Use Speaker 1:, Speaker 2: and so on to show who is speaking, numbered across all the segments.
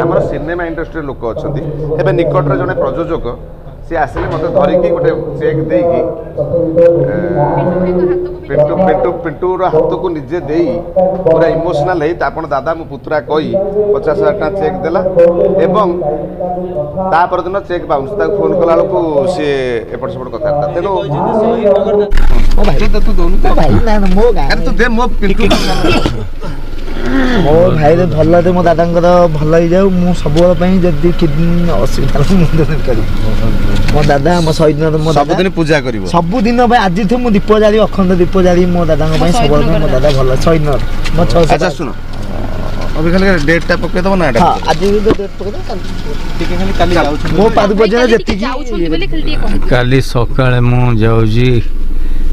Speaker 1: ଆମର ସିନେମା ଇଣ୍ଡଷ୍ଟ୍ରିର ଲୋକ ଅଛନ୍ତି ଏବେ ନିକଟରେ ଜଣେ ପ୍ରଯୋଜକ ସେ ଆସିଲେ ମୋତେ ଧରିକି ଗୋଟେ ଚେକ୍ ଦେଇକି ପିଣ୍ଟୁ ପିଣ୍ଟୁ ପିଣ୍ଟୁର ହାତକୁ ନିଜେ ଦେଇ ପୁରା ଇମୋସନାଲ୍ ହେଇ ଆପଣ ଦାଦା ମୁଁ ପୁତୁରା କହି ପଚାଶ ହଜାର ଟଙ୍କା ଚେକ୍ ଦେଲା ଏବଂ ତା ପରଦିନ ଚେକ୍ ବାଉନ୍ସ ତାକୁ ଫୋନ୍ କଲା ବେଳକୁ ସିଏ ଏପଟ ସେପଟ କଥାବାର୍ତ୍ତା ତେଣୁ
Speaker 2: ଭାଇ
Speaker 1: ତୁ ଦେଉନୁ
Speaker 2: ଦଉନୁ ମୋ
Speaker 1: ପିଣ୍ଟୁ
Speaker 2: ମୋ ଭାଇରେ ଭଲ ମୋ ଦାଦାଙ୍କର ଭଲ ହେଇଯାଉ ମୁଁ ସବୁବେଳ ପାଇଁ ଯଦି କିଡ଼ନୀ ଅସୁବିଧା ମୁଁ କରିବି ମୋ ଦାଦା ମୋ ସହିଦିନ ମୋ
Speaker 1: ସବୁଦିନ ପୂଜା କରିବ
Speaker 2: ସବୁଦିନ ପାଇଁ ଆଜି ଥିବ ମୁଁ ଦୀପ ଜାଳି ଅଖଣ୍ଡ ଦୀପ ଜାଳି ମୋ ଦାଦାଙ୍କ ପାଇଁ ସବୁବେଳ ପାଇଁ ମୋ ଦାଦା ଭଲ ସହିଦିନ ମୋ ଛଅ
Speaker 1: ଶୁଣ ଡେଟ୍ଟା ପକେଇଦେବ ନା
Speaker 2: ଆଜି
Speaker 3: ଡେଟ୍
Speaker 2: ମୋ ପାଦ ପର୍ଯ୍ୟନ୍ତ ଯେତିକି
Speaker 4: କାଲି ସକାଳେ ମୁଁ ଯାଉଛି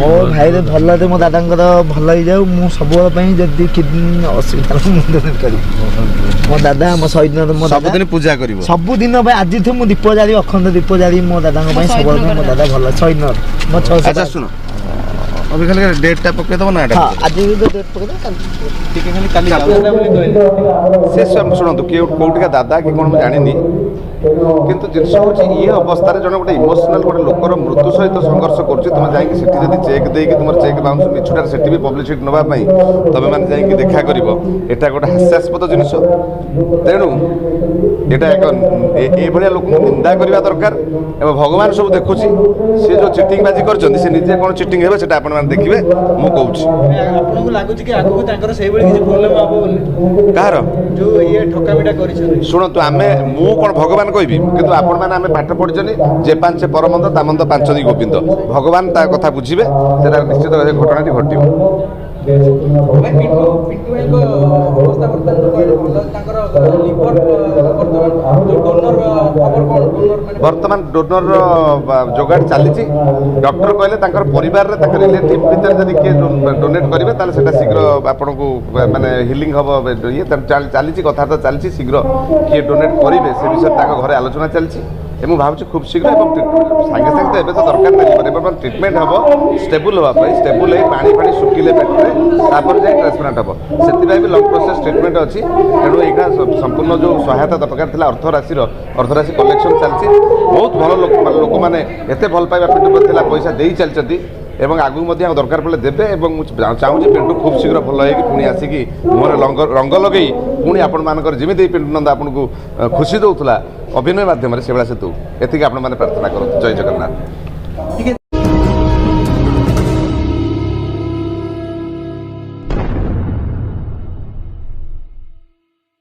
Speaker 4: ମୋ
Speaker 2: ଭାଇରେ ଭଲରେ ମୋ ଦାଦାଙ୍କର ଭଲ ହେଇଯାଉ ମୁଁ ସବୁବେଳ ପାଇଁ ଯଦି କିଡ଼ନୀ ଅସୁବିଧା ହେଲା ମୁଁ କରିବି ମୋ ଦାଦା ମୋ ସହିଦନାଥ ମୋ
Speaker 1: ସବୁଦିନ ପୂଜା କରିବ
Speaker 2: ସବୁଦିନ ପାଇଁ ଆଜିଠୁ ମୁଁ ଦୀପ ଜାଳି ଅଖଣ୍ଡ ଦୀପ ଜାଳି ମୋ ଦାଦାଙ୍କ ପାଇଁ ସବୁବେଳେ ମୋ ଦାଦା ଭଲ ସହିଦନାଥ ମୋ ଛଅ
Speaker 1: ଶୁଣ अभी खाली डेट टा पके दबो
Speaker 2: ना एटा हां आज भी डेट पके
Speaker 3: दबो ठीक है खाली काली जाऊंगा
Speaker 1: बोली दोइन से শুনନ୍ତୁ କିଏ କୋଉଠିକା ଦାଦା କି କ'ଣ ମୁଁ ଜାଣିନି କିନ୍ତୁ ଜିନିଷ ହେଉଛି ଇଏ ଅବସ୍ଥାରେ ଜଣେ ଗୋଟେ ଇମୋସନାଲ୍ ଗୋଟେ ଲୋକର ମୃତ୍ୟୁ ସହିତ ସଂଘର୍ଷ କରୁଛି ତୁମେ ଯାଇକି ସେଠି ଯଦି ଚେକ୍ ଦେଇକି ତୁମର ଚେକ୍ ବାଉନ୍ସ ମିଛୁଟାରେ ସେଠି ବି ପବ୍ଲିସିଟି ନେବା ପାଇଁ ତୁମେମାନେ ଯାଇକି ଦେଖା କରିବ ଏଟା ଗୋଟେ ହାସ୍ୟାସ୍ପଦ ଜିନିଷ ତେଣୁ এটা ଏକ ଏଇଭଳିଆ ଲୋକଙ୍କୁ ନିନ୍ଦା କରିବା ଦରକାର ଏବଂ ଭଗବାନ ସବୁ ଦେଖୁଛି ସେ ଯେଉଁ ଚିଟିଂବାଜି କରିଛନ୍ତି ସେ ନିଜେ କ'ଣ ଚିଟିଂ ହେବେ ସେଟା ଆପଣମାନେ ଦେଖିବେ ମୁଁ କହୁଛି
Speaker 3: ଆପଣଙ୍କୁ ଲାଗୁଛି କି ଆଗକୁ ତାଙ୍କର ସେଇଭଳି କିଛି ପ୍ରୋବ୍ଲେମ୍ ହବ ବୋଲି
Speaker 1: କାହାର
Speaker 3: ଯେଉଁ ଇଏ ଠକାମିଟା କରିଛନ୍ତି
Speaker 1: ଶୁଣନ୍ତୁ ଆମେ ମୁଁ କ'ଣ ଭଗବାନ କହିବି କିନ୍ତୁ ଆପଣମାନେ ଆମେ ପାଠ ପଢ଼ିଛନ୍ତି ଯେ ପାଞ୍ଚ ପରମନ୍ଦ ତାମନ୍ଦ ପାଞ୍ଚନି ଗୋବିନ୍ଦ ଭଗବାନ ତା କଥା ବୁଝିବେ ସେଟା ନିଶ୍ଚିତ ଘଟଣାଟି ଘଟିବ
Speaker 3: ପିଣ୍ଟୁ ଭାଇଙ୍କ ଅବସ୍ଥା
Speaker 1: বর্তমান ডোনর যোগাড় চালিছি ডক্টর কহিলে তাঁর পরিবার তাঁর রিলেটিভ ভিতরে যদি কি ডোনেট করবে তাহলে সেটা শীঘ্র আপনার মানে হিলিং হব ইয়ে চালিছি কথাবার্তা চালিছি শীঘ্র কি ডোনেট করবে সে বিষয়ে তাঁর ঘরে আলোচনা চালিছি এবং ভাবুছি খুব শীঘ্র এবং সাଙ୍ଗে সাଙ୍ଗে তো এবে তো দরকার নাই এবার ট্রিটমেন্ট হব স্টেবল হওয়া স্টেবল হয়ে পাঁচ ফাঁ শুকিলে পেটে তাপরে যাই ট্রান্সপ্লান্ট হব সেপাই লং প্রোসেস ট্রিটমেন্ট অছি তেমন এইটা সম্পূর্ণ যে সহায়তা দরকার লা অর্থরাশির অর্থরাশি কলেকশন চালছে বহুত ভাল লোক লোক মানে এত ভাল পাইবা পিঠু পড়ে পয়সা দিয়ে চালছেন এবং ଆଗକୁ ମଧ୍ୟ ଦରକାର ପଡ଼ିଲେ ଦେବେ ଏବଂ ମୁଁ ଚାହୁଁଛି ପିଣ୍ଟୁ ଖୁବ୍ ଶୀଘ୍ର ଭଲ ହେଇକି ପୁଣି ଆସିକି ମୁହଁରେ ରଙ୍ଗ ରଙ୍ଗ ଲଗେଇ ପୁଣି ଆପଣମାନଙ୍କର ଯେମିତି ପିଣ୍ଟୁ ନନ୍ଦ ଆପଣଙ୍କୁ ଖୁସି ଦେଉଥିଲା ଅଭିନୟ ମାଧ୍ୟମରେ ସେଭଳିଆ ସେ ଦେଉ ଏତିକି ଆପଣମାନେ ପ୍ରାର୍ଥନା କରନ୍ତୁ ଜୟ ଜଗନ୍ନାଥ